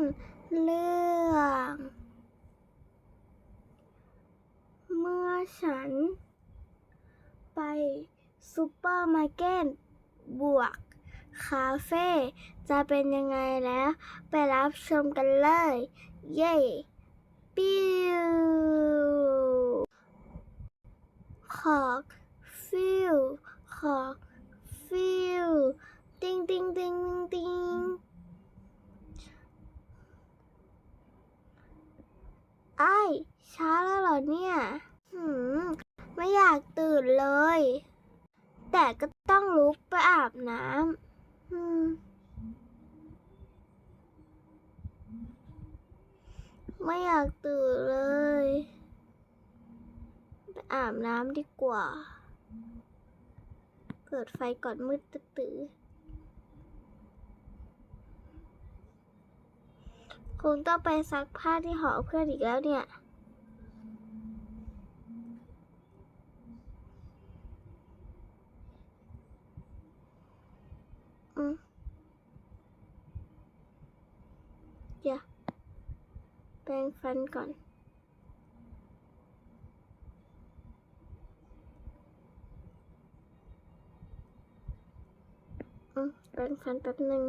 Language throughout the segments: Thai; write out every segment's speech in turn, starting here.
นเรื่อง เมื่อฉัน ไปซูเปอร์มาร์เก็ตบวก คาเฟ่จะเป็นยังไงแล้ว ไปรับชมกันเลย เย้ปิ้วขอกฟิวขอกฟิวติงติงติงติงไอ้ายช้าแล้วเหรอเนี่ย หืม ไม่อยากตื่นเลย แต่ก็ต้องลุกไปอาบน้ำอืม ไม่อยากตื่นเลย ไปอาบน้ำดีกว่า เปิดไฟก่อนมืดตื้อคงต้องไปซักผ้าที่หอเพื่อนอีกแล้วเนี่ย อืมเดี๋ยวแปรงฟันก่อน แปรงฟันแป๊บหนึ่ง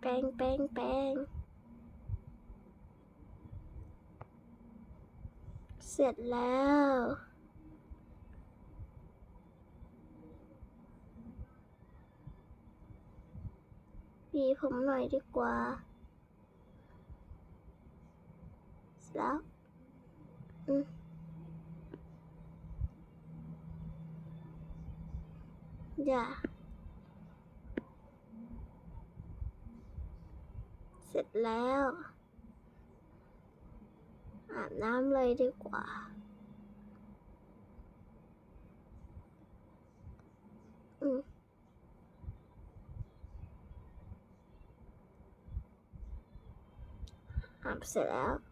แปรงแปรงแปรงเสร็จแล้วหวีผมหน่อยดีกว่า แล้ว อืมอย่าเสร็จแล้ว อาบน้ำเลยดีกว่า อืมอาบเสร็จแล้ว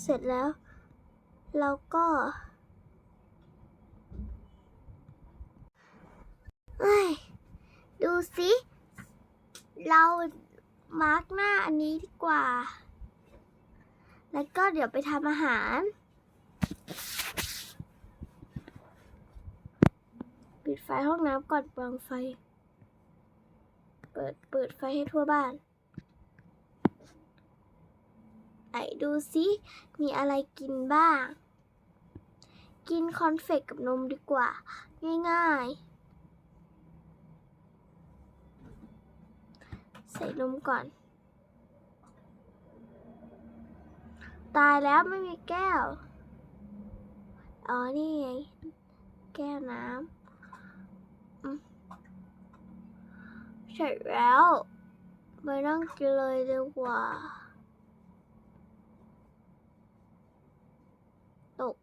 เสร็จแล้ว เราก็เอ้ดูสิ เรามาร์กหน้าอันนี้ดีกว่า แล้วก็เดี๋ยวไปทำอาหาร ปิดไฟห้องน้ำก่อนเปลืองไฟ เปิดเปิดไฟให้ทั่วบ้าน ไหนดูสิมีอะไรกินบ้าง กินคอนเฟกกับนมดีกว่า ง่ายๆ ใส่นมก่อน ตายแล้วไม่มีแก้ว อ๋อ นี่ไง แก้วน้ำเสร็จแล้วไปนั่งกินเลยดีกว่า ตก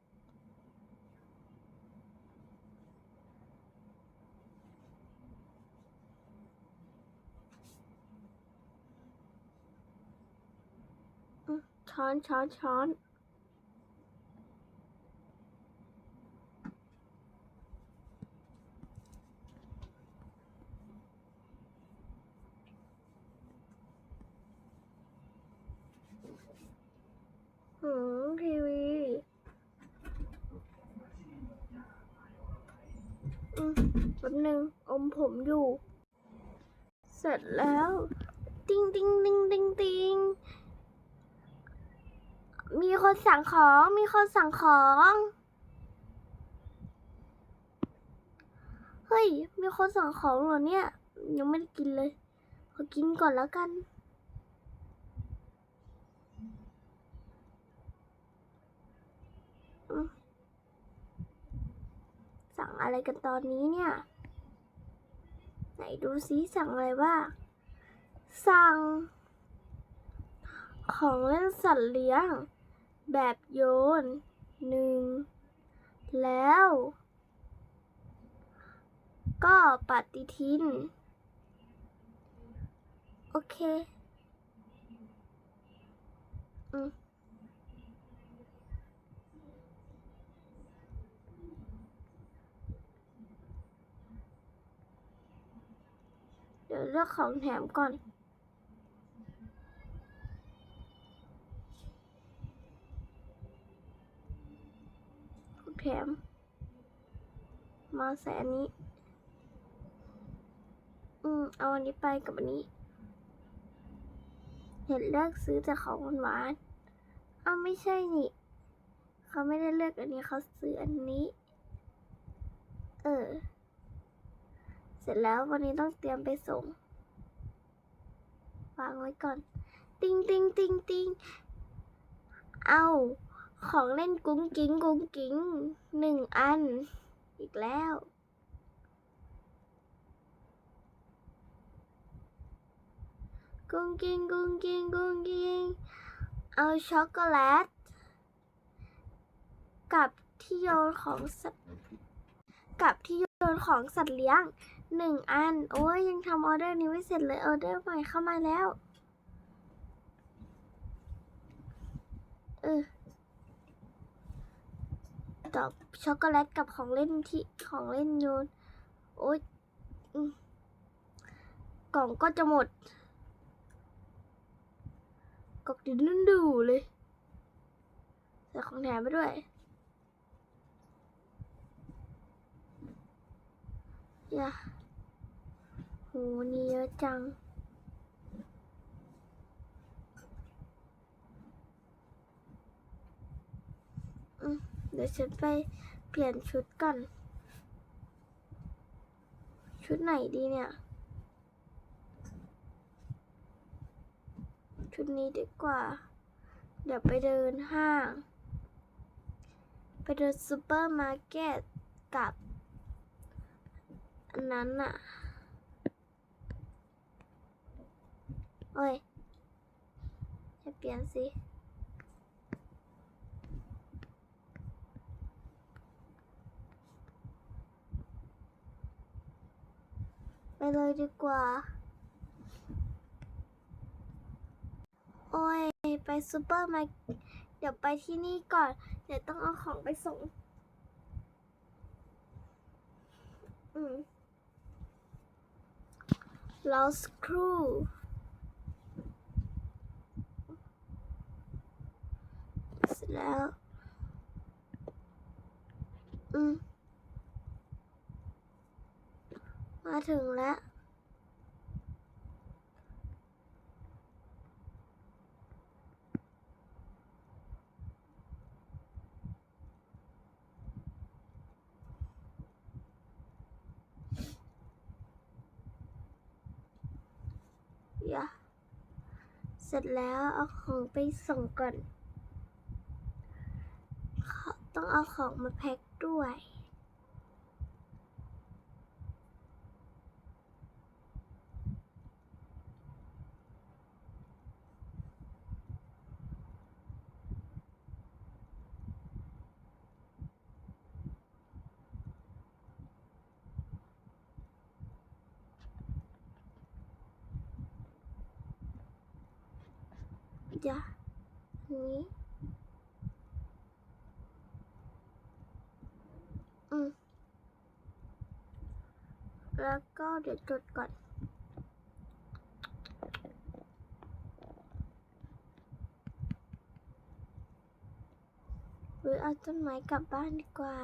อืม ช้อนช้อนช้อนหืมทีวีอืมแป๊บหนึ่งอมผมอยู่ เสร็จแล้ว ติ้งติ้งติ้งติงติง คนสั่งของ มีคนสั่งของ เฮ้ย มีคนสั่งของเหรอเนี่ย ยังไม่ได้กินเลย ขอกินก่อนแล้วกัน สั่งอะไรกันตอนนี้เนี่ย ไหนดูซิสั่งอะไรบ้างสั่งของเล่นสัตว์เลี้ยง แบบโยนหนึ่งแล้ว ก็ปฏิทิน โอเค อืมเดี๋ยวเลือกของแถมก่อน ของแถม มาใส่อันนี้ อืม เอาอันนี้ไปกับอันนี้ เห็นเลือกซื้อแต่ของหวานเอาไม่ใช่นี่ เขาไม่ได้เลือกอันนี้เขาซื้ออันนี้ เออ เสร็จแล้ววันนี้ต้องเตรียมไปส่ง วางไว้ก่อน ติงติงติงติงเอาของเล่นกุ้งกิ้งกุ้งกิ้งหนึ่งอัน อีกแล้ว กุ้งกิ้งกุ้งกิ้งกุ้งกิ้งเอาช็อกโกแลต กับที่โยนของสัตว์กับที่โยนของสัตว์เลี้ยงหนึ่งอัน โอ้ยยังทำออเดอร์นี้ไม่เสร็จเลยออเดอร์ใหม่เข้ามาแล้วเออ ตอบช็อกโกแลตกับของเล่นที่ของเล่นโยนโอ๊ยกล่องก็จะหมดกองดินนุ่นดูเลยใส่ของแถมไปด้วย อย่าโหนี่เยอะจังอืม ดี๋ยวฉันไปเปลี่ยนชุดก่อน ชุดไหนดีเนี่ย ชุดนี้ดีกว่า เดี๋ยวไปเดินห้าง ไปเดินซูเปอร์มาร์เก็ตกับอันนั้นน่ะโอ้ยจะเปลี่ยนสิ เลยดีกว่า โอ้ย ไปซูเปอร์มาเดี๋ยวไปที่นี่ก่อน เดี๋ยวต้องเอาของไปส่ง อืมรอสักครูเสร็จแล้ว อืม มา ถึงแล้วอย่าเสร็จแล้วเอาของไปส่งก่อนขอต้องเอาของมาแพ็คด้วย อย่าอั นี้ อืม แล้วก็เดี๋ยวจดก่อน หรือเอาต้นไม้กลับบ้านดีกว่า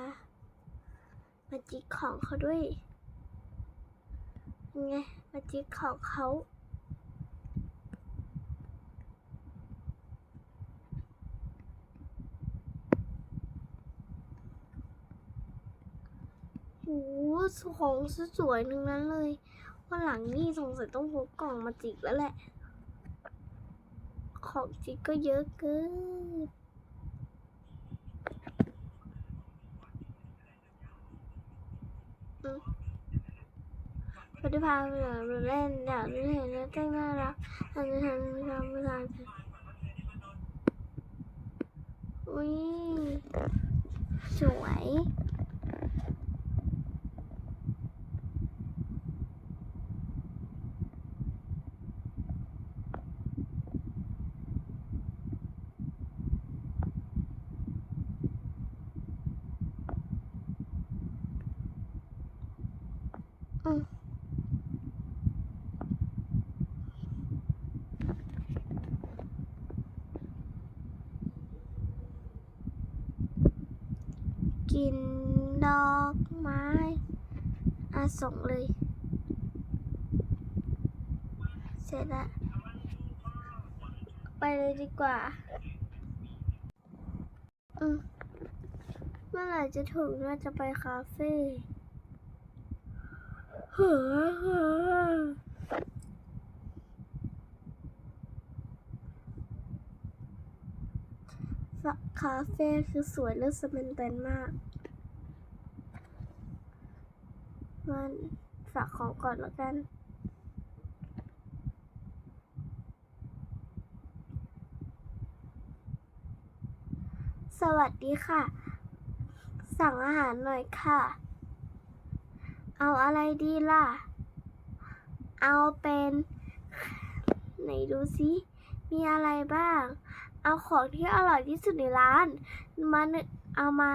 มาจิกของเขาด้วย ไง มาจิกของเขา โอ้ของสวยๆทั้งนั้นเลยวันหลังนี่สงสัยต้องพกกล่องมาจิกแล้วแหละ ของจิกก็เยอะเกินอืมก็ได้พาไปเล่นอยากเห็นแล้วเต้นน่ารักอันนี้ทำทำไม่ได้อุ้ยสวย อืม กินดอกไม้อาส่งเลย เสร็จละไปเลยดีกว่า อืมเมื่อไหร่จะถึงน่าจะไปคาเฟ่เฮ้อ คาเฟ่คือสวยและสเปนเตนมาก มันฝากของก่อนแล้วกันสวัสดีค่ะ สั่งอาหารหน่อยค่ะ เอาอะไรดีล่ะ เอาเป็น ไหนดูสิมีอะไรบ้าง เอาของที่อร่อยที่สุดในร้านมาเอามา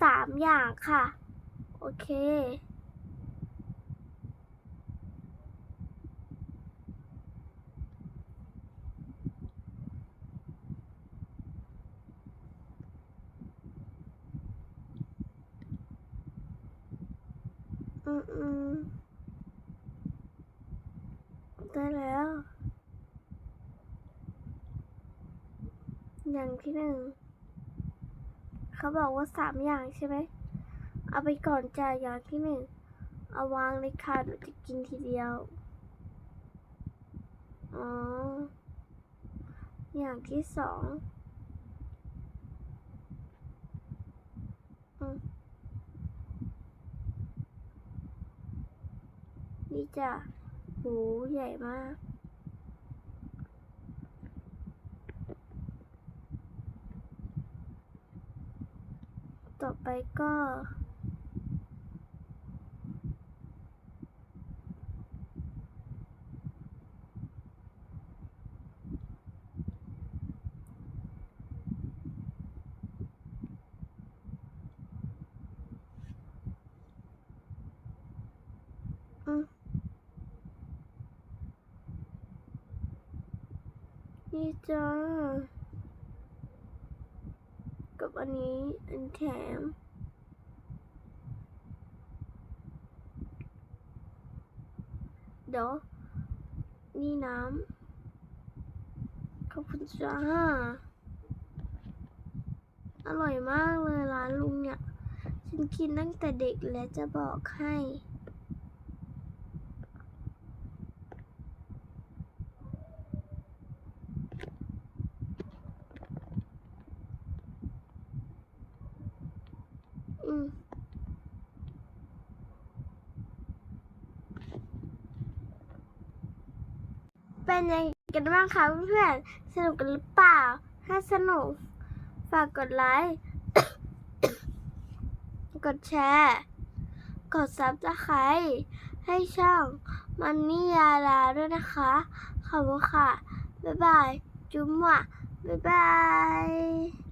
สามอย่างค่ะ โอเคอืมอืมได้แล้ว อย่างที่หนึ่งเขาบอกว่าสามอย่างใช่ไหมเอาไปก่อนจ้าอย่างที่หนึ่งเอาวางเลยค่ะหนูจะกินทีเดียว อ๋อ อย่างที่สองนี่จ้ะหูใหญ่มาก ต่อไปก็อืมนี่จ้ากับ อันนี้อันแถม เดี๋ยว นี่น้ำขอบคุณจ้า อร่อยมากเลยร้านลุงเนี่ย ฉันกินตั้งแต่เด็กและจะบอกให้ อืม เป็นยังไงกันบ้างคะเพื่อนสนุกกันหรือเปล่า ถ้าสนุก ฝากกดไลค์ กดแชร์ กดซับสไครต์ให้ช่องมันนี่ยาลาด้วยนะคะ ขอบคุณค่ะ บ๊ายบาย จุ๊มหวะบ๊ายบาย